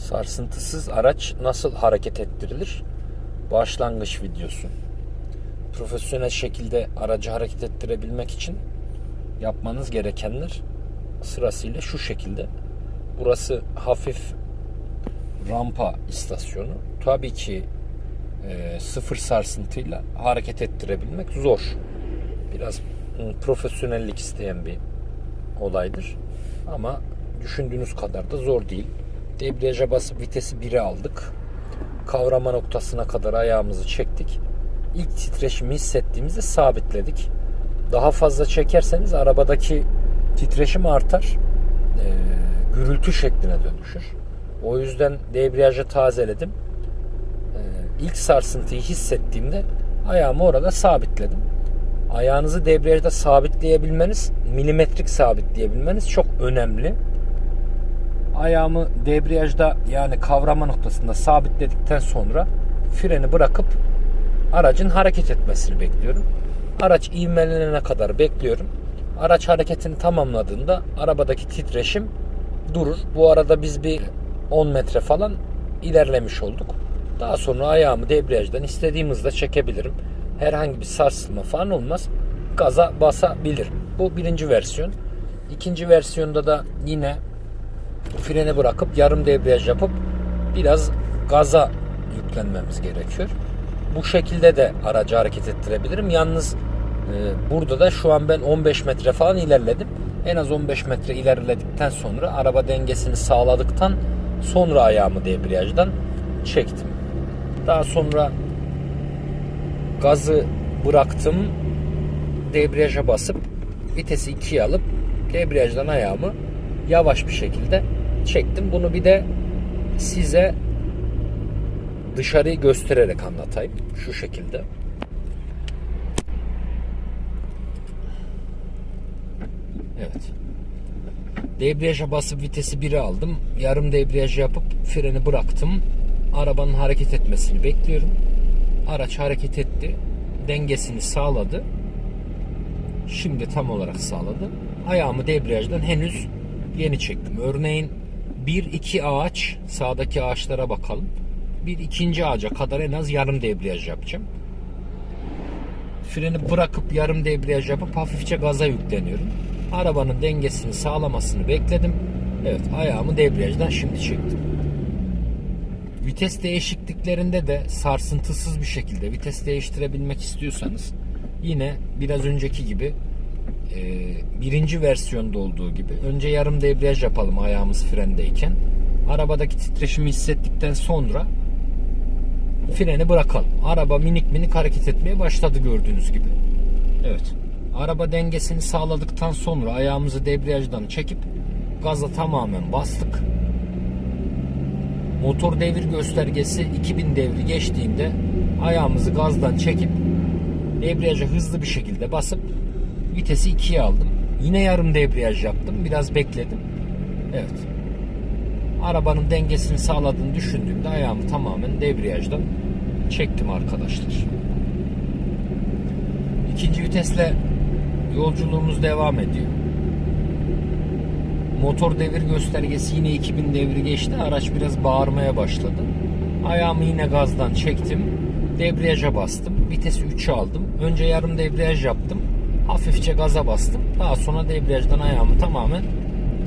Sarsıntısız araç nasıl hareket ettirilir? Başlangıç videosu. Profesyonel şekilde aracı hareket ettirebilmek için yapmanız gerekenler sırasıyla şu şekilde. Burası hafif rampa istasyonu. Tabii ki e, sıfır sarsıntıyla hareket ettirebilmek zor. Biraz profesyonellik isteyen bir olaydır. Ama düşündüğünüz kadar da zor değil. Debriyaja basıp vitesi 1'e aldık. Kavrama noktasına kadar ayağımızı çektik. İlk titreşimi hissettiğimizde sabitledik. Daha fazla çekerseniz arabadaki titreşim artar. Ee, gürültü şekline dönüşür. O yüzden debriyajı tazeledim. Ee, ilk sarsıntıyı hissettiğimde ayağımı orada sabitledim. Ayağınızı debriyajda sabitleyebilmeniz, milimetrik sabitleyebilmeniz çok önemli. Ayağımı debriyajda yani kavrama noktasında sabitledikten sonra freni bırakıp aracın hareket etmesini bekliyorum. Araç ivmelenene kadar bekliyorum. Araç hareketini tamamladığında arabadaki titreşim durur. Bu arada biz bir 10 metre falan ilerlemiş olduk. Daha sonra ayağımı debriyajdan istediğim hızda çekebilirim. Herhangi bir sarsılma falan olmaz. Gaza basabilirim. Bu birinci versiyon. İkinci versiyonda da yine freni bırakıp yarım debriyaj yapıp biraz gaza yüklenmemiz gerekiyor. Bu şekilde de aracı hareket ettirebilirim. Yalnız e, burada da şu an ben 15 metre falan ilerledim. En az 15 metre ilerledikten sonra araba dengesini sağladıktan sonra ayağımı debriyajdan çektim. Daha sonra gazı bıraktım. Debriyaja basıp vitesi 2'ye alıp debriyajdan ayağımı yavaş bir şekilde çektim. Bunu bir de size dışarıyı göstererek anlatayım. Şu şekilde. Evet. Debriyaja basıp vitesi 1'e aldım. Yarım debriyaj yapıp freni bıraktım. Arabanın hareket etmesini bekliyorum. Araç hareket etti. Dengesini sağladı. Şimdi tam olarak sağladı. Ayağımı debriyajdan henüz yeni çektim. Örneğin bir iki ağaç sağdaki ağaçlara bakalım. Bir ikinci ağaca kadar en az yarım debriyaj yapacağım. Freni bırakıp yarım debriyaj yapıp hafifçe gaza yükleniyorum. Arabanın dengesini sağlamasını bekledim. Evet ayağımı debriyajdan şimdi çektim. Vites değişikliklerinde de sarsıntısız bir şekilde vites değiştirebilmek istiyorsanız yine biraz önceki gibi e, birinci versiyonda olduğu gibi önce yarım debriyaj yapalım ayağımız frendeyken. Arabadaki titreşimi hissettikten sonra freni bırakalım. Araba minik minik hareket etmeye başladı gördüğünüz gibi. Evet. Araba dengesini sağladıktan sonra ayağımızı debriyajdan çekip gaza tamamen bastık. Motor devir göstergesi 2000 devri geçtiğinde ayağımızı gazdan çekip debriyaja hızlı bir şekilde basıp vitesi 2'ye aldım. Yine yarım debriyaj yaptım. Biraz bekledim. Evet. Arabanın dengesini sağladığını düşündüğümde ayağımı tamamen debriyajdan çektim arkadaşlar. İkinci vitesle yolculuğumuz devam ediyor. Motor devir göstergesi yine 2000 devri geçti. Araç biraz bağırmaya başladı. Ayağımı yine gazdan çektim. Debriyaja bastım. Vitesi 3'e aldım. Önce yarım debriyaj yaptım. Hafifçe gaza bastım. Daha sonra debriyajdan ayağımı tamamen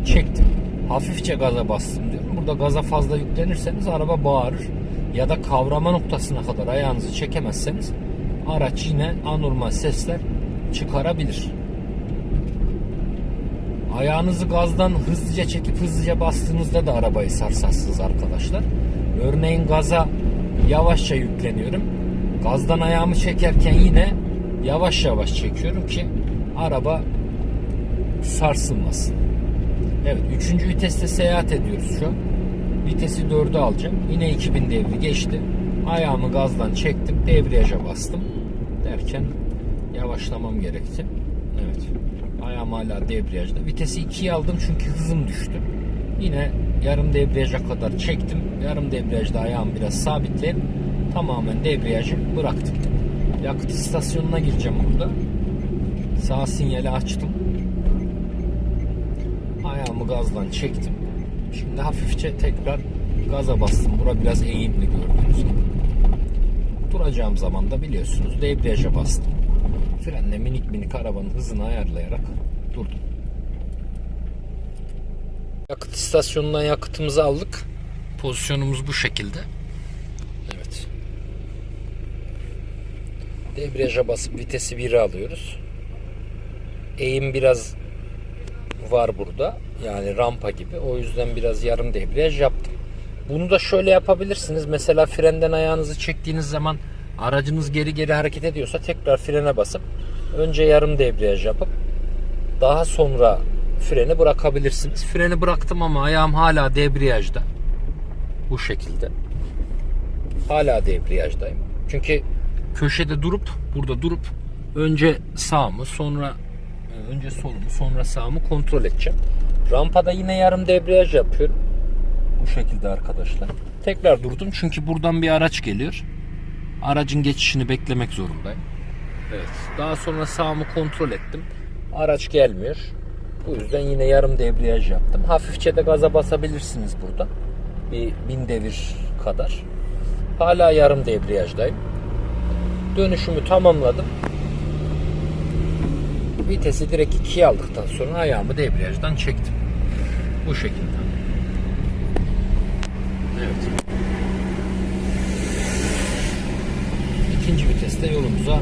çektim. Hafifçe gaza bastım diyorum. Burada gaza fazla yüklenirseniz araba bağırır. Ya da kavrama noktasına kadar ayağınızı çekemezseniz araç yine anormal sesler çıkarabilir. Ayağınızı gazdan hızlıca çekip hızlıca bastığınızda da arabayı sarsarsınız arkadaşlar. Örneğin gaza yavaşça yükleniyorum. Gazdan ayağımı çekerken yine yavaş yavaş çekiyorum ki araba sarsılmasın. Evet, üçüncü viteste seyahat ediyoruz şu an. Vitesi 4'e alacağım. Yine 2000 devri geçti. Ayağımı gazdan çektim. Debriyaja bastım. Derken yavaşlamam gerekti. Evet. Ayağım hala debriyajda. Vitesi 2'ye aldım çünkü hızım düştü. Yine yarım debriyaja kadar çektim. Yarım debriyajda ayağımı biraz sabitleyip tamamen debriyajı bıraktım. Yakıt istasyonuna gireceğim burada. Sağ sinyali açtım. Ayağımı gazdan çektim. Şimdi hafifçe tekrar gaza bastım. Bura biraz eğimli gördüğünüz gibi. Duracağım zaman da biliyorsunuz debriyaja bastım. Frenle minik minik arabanın hızını ayarlayarak durdum. Yakıt istasyonundan yakıtımızı aldık. Pozisyonumuz bu şekilde. Evet. Debriyaja basıp vitesi 1'e alıyoruz. Eğim biraz var burada. Yani rampa gibi. O yüzden biraz yarım debriyaj yaptım. Bunu da şöyle yapabilirsiniz. Mesela frenden ayağınızı çektiğiniz zaman aracınız geri geri hareket ediyorsa tekrar frene basıp önce yarım debriyaj yapıp daha sonra freni bırakabilirsiniz. Freni bıraktım ama ayağım hala debriyajda. Bu şekilde. Hala debriyajdayım. Çünkü köşede durup burada durup önce sağımı sonra e, önce solumu sonra sağımı kontrol edeceğim. Rampada yine yarım debriyaj yapıyorum. Bu şekilde arkadaşlar. Tekrar durdum çünkü buradan bir araç geliyor. Aracın geçişini beklemek zorundayım. Evet. Daha sonra sağımı kontrol ettim. Araç gelmiyor. Bu yüzden yine yarım debriyaj yaptım. Hafifçe de gaza basabilirsiniz burada. Bir bin devir kadar. Hala yarım debriyajdayım. Dönüşümü tamamladım. Vitesi direkt ikiye aldıktan sonra ayağımı debriyajdan çektim. Bu şekilde. Evet. İkinci viteste yolumuza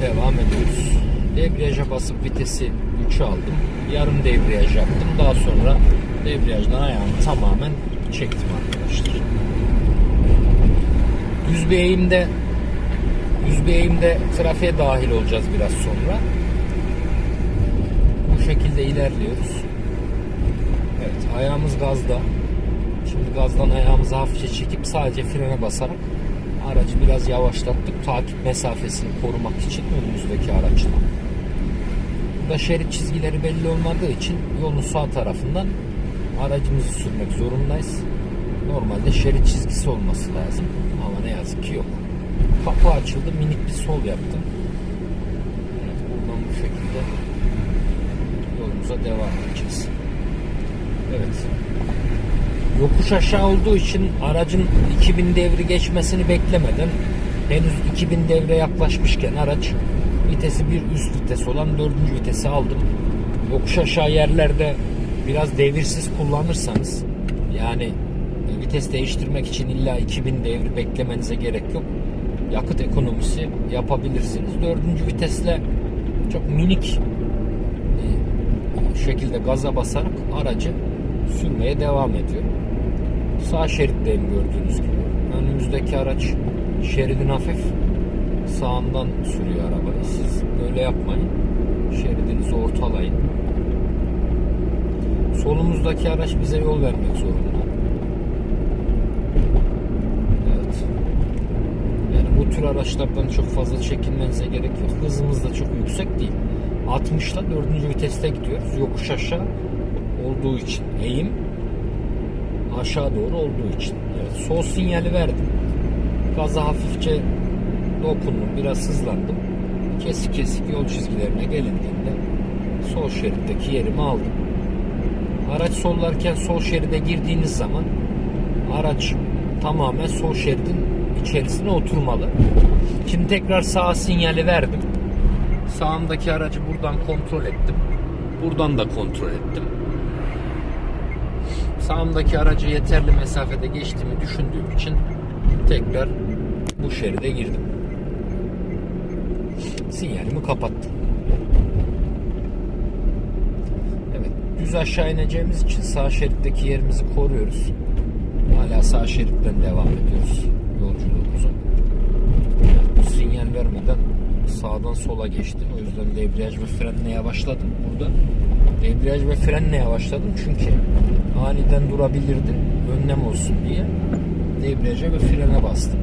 devam ediyoruz. Debriyaja basıp vitesi 3'e aldım. Yarım debriyaj yaptım. Daha sonra debriyajdan ayağımı tamamen çektim arkadaşlar. Düz bir eğimde düz eğimde trafiğe dahil olacağız biraz sonra. Bu şekilde ilerliyoruz. Evet ayağımız gazda. Şimdi gazdan ayağımızı hafifçe çekip sadece frene basarak aracı biraz yavaşlattık takip mesafesini korumak için önümüzdeki araçla. Burada şerit çizgileri belli olmadığı için yolun sağ tarafından aracımızı sürmek zorundayız. Normalde şerit çizgisi olması lazım ama ne yazık ki yok. Kapı açıldı minik bir sol yaptım. Evet, buradan bu şekilde yolumuza devam edeceğiz. Evet. Yokuş aşağı olduğu için aracın 2000 devri geçmesini beklemeden henüz 2000 devre yaklaşmışken araç vitesi bir üst vites olan dördüncü vitesi aldım. Yokuş aşağı yerlerde biraz devirsiz kullanırsanız yani vites değiştirmek için illa 2000 devri beklemenize gerek yok. Yakıt ekonomisi yapabilirsiniz. Dördüncü vitesle çok minik şekilde gaza basarak aracı sürmeye devam ediyor. Sağ şeritteyim gördüğünüz gibi. Önümüzdeki araç şeridin hafif sağından sürüyor arabayı. Siz böyle yapmayın. Şeridinizi ortalayın. Solumuzdaki araç bize yol vermek zorunda. Evet. Yani tür araçlardan çok fazla çekinmenize gerek yok. Hızımız da çok yüksek değil. 60'la 4. viteste gidiyoruz. Yokuş aşağı olduğu için eğim aşağı doğru olduğu için. Evet, sol sinyali verdim. Gaza hafifçe dokundum. Biraz hızlandım. Kesik kesik yol çizgilerine gelindiğinde sol şeritteki yerimi aldım. Araç sollarken sol şeride girdiğiniz zaman araç tamamen sol şeridin içerisine oturmalı. Şimdi tekrar sağ sinyali verdim. Sağımdaki aracı buradan kontrol ettim. Buradan da kontrol ettim. Sağımdaki aracı yeterli mesafede geçtiğimi düşündüğüm için tekrar bu şeride girdim. Sinyalimi kapattım. Evet, düz aşağı ineceğimiz için sağ şeritteki yerimizi koruyoruz. Hala sağ şeritten devam ediyoruz yolculuğumuza. Bu sinyal vermeden sağdan sola geçti. O yüzden debriyaj ve frenle yavaşladım burada. Debriyaj ve frenle yavaşladım çünkü aniden durabilirdi. Önlem olsun diye debriyaja ve frene bastım.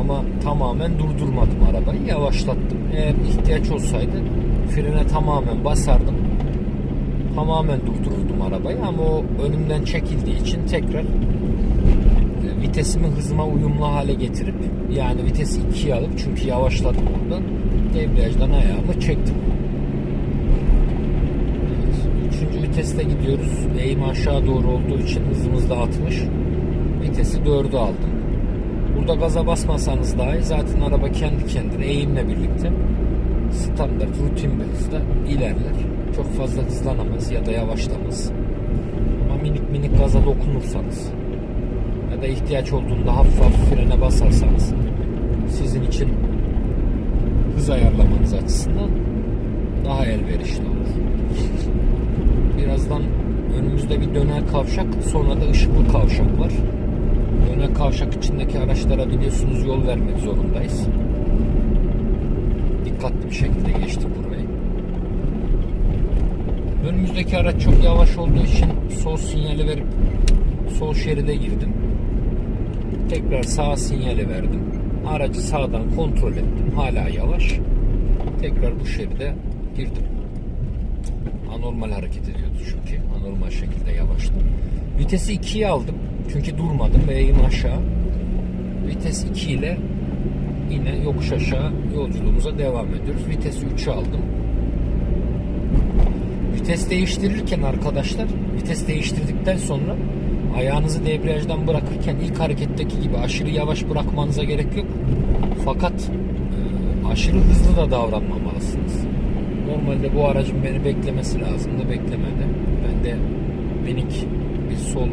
Ama tamamen durdurmadım arabayı. Yavaşlattım. Eğer ihtiyaç olsaydı frene tamamen basardım. Tamamen durdururdum arabayı ama o önümden çekildiği için tekrar vitesimi hızıma uyumlu hale getirip yani vitesi ikiye alıp çünkü yavaşladım oradan debriyajdan ayağımı çektim. Evet, üçüncü viteste gidiyoruz. Eğim aşağı doğru olduğu için hızımız da 60. Vitesi 4'ü aldım. Burada gaza basmasanız dahi zaten araba kendi kendine eğimle birlikte standart rutin bir hızda ilerler. Çok fazla hızlanamaz ya da yavaşlamaz. Ama minik minik gaza dokunursanız ya da ihtiyaç olduğunda hafif hafif frene basarsanız sizin için hız ayarlamanız açısından daha elverişli olur. Birazdan önümüzde bir döner kavşak sonra da ışıklı kavşak var. Döner kavşak içindeki araçlara biliyorsunuz yol vermek zorundayız. Dikkatli bir şekilde geçtik burayı. Önümüzdeki araç çok yavaş olduğu için sol sinyali verip sol şeride girdim. Tekrar sağ sinyali verdim. Aracı sağdan kontrol ettim. Hala yavaş. Tekrar bu şeride girdim. Anormal hareket ediyordu çünkü. Anormal şekilde yavaştı. Vitesi 2'ye aldım. Çünkü durmadım eğim aşağı. Vites 2 ile yine yokuş aşağı yolculuğumuza devam ediyoruz. Vitesi 3'e aldım. Vites değiştirirken arkadaşlar, vites değiştirdikten sonra ayağınızı debriyajdan bırakırken ilk hareketteki gibi aşırı yavaş bırakmanıza gerek yok. Fakat e, aşırı hızlı da davranmamalısınız. Normalde bu aracın beni beklemesi lazımdı, beklemedi. Ben de minik bir sol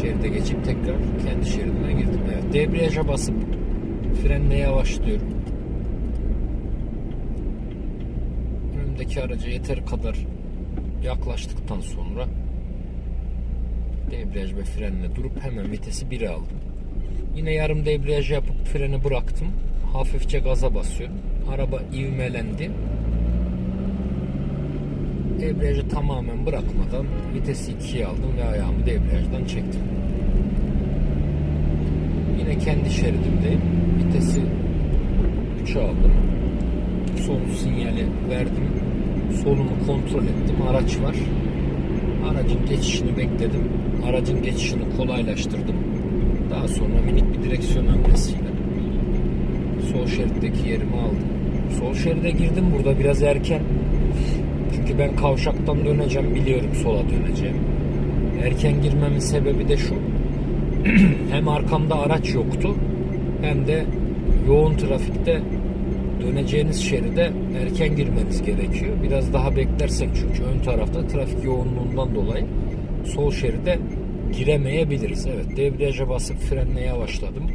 şeride geçip tekrar kendi şeridine girdim. Evet, debriyaja basıp frenle yavaşlıyorum. Önümdeki araca yeter kadar yaklaştıktan sonra debriyaj ve frenle durup hemen vitesi 1'e aldım. Yine yarım debriyaj yapıp freni bıraktım. Hafifçe gaza basıyorum. Araba ivmelendi. Debriyajı tamamen bırakmadan vitesi 2'ye aldım ve ayağımı debriyajdan çektim. Yine kendi şeridimdeyim. Vitesi 3'e aldım. Sol sinyali verdim. Solumu kontrol ettim. Araç var. Aracın geçişini bekledim. Aracın geçişini kolaylaştırdım. Daha sonra minik bir direksiyon hamlesiyle sol şeritteki yerimi aldım. Sol şeride girdim burada biraz erken. Çünkü ben kavşaktan döneceğim biliyorum sola döneceğim. Erken girmemin sebebi de şu. hem arkamda araç yoktu hem de yoğun trafikte döneceğiniz şeride erken girmeniz gerekiyor. Biraz daha beklersek çünkü ön tarafta trafik yoğunluğundan dolayı sol şeride giremeyebiliriz. Evet debriyaja basıp frenle yavaşladım.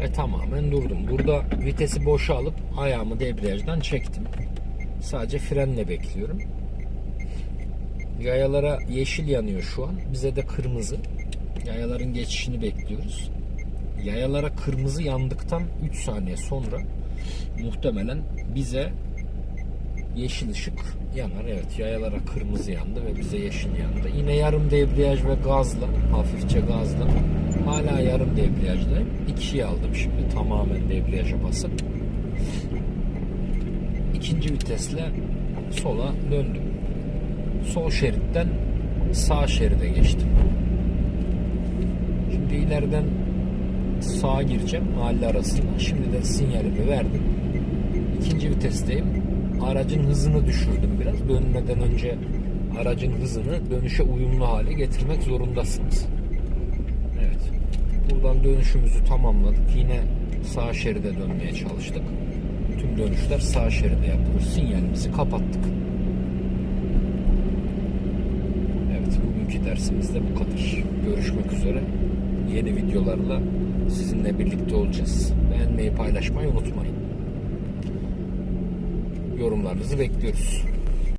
Ve tamamen durdum. Burada vitesi boşa alıp ayağımı debriyajdan çektim. Sadece frenle bekliyorum. Yayalara yeşil yanıyor şu an. Bize de kırmızı. Yayaların geçişini bekliyoruz. Yayalara kırmızı yandıktan 3 saniye sonra muhtemelen bize yeşil ışık yanar. Evet yayalara kırmızı yandı ve bize yeşil yandı. Yine yarım debriyaj ve gazla, hafifçe gazla. Hala yarım debriyajdayım. İkiye aldım şimdi tamamen debriyaja basıp. İkinci vitesle sola döndüm. Sol şeritten sağ şeride geçtim. Şimdi ileriden sağa gireceğim mahalle arasında. Şimdiden sinyalimi verdim. İkinci vitesteyim. Aracın hızını düşürdüm biraz. Dönmeden önce aracın hızını dönüşe uyumlu hale getirmek zorundasınız. Evet. Buradan dönüşümüzü tamamladık. Yine sağ şeride dönmeye çalıştık. Tüm dönüşler sağ şeride yapılır. Sinyalimizi kapattık. Evet, bugünkü dersimiz de bu kadar. Görüşmek üzere. Yeni videolarla sizinle birlikte olacağız. Beğenmeyi, paylaşmayı unutmayın. Yorumlarınızı bekliyoruz.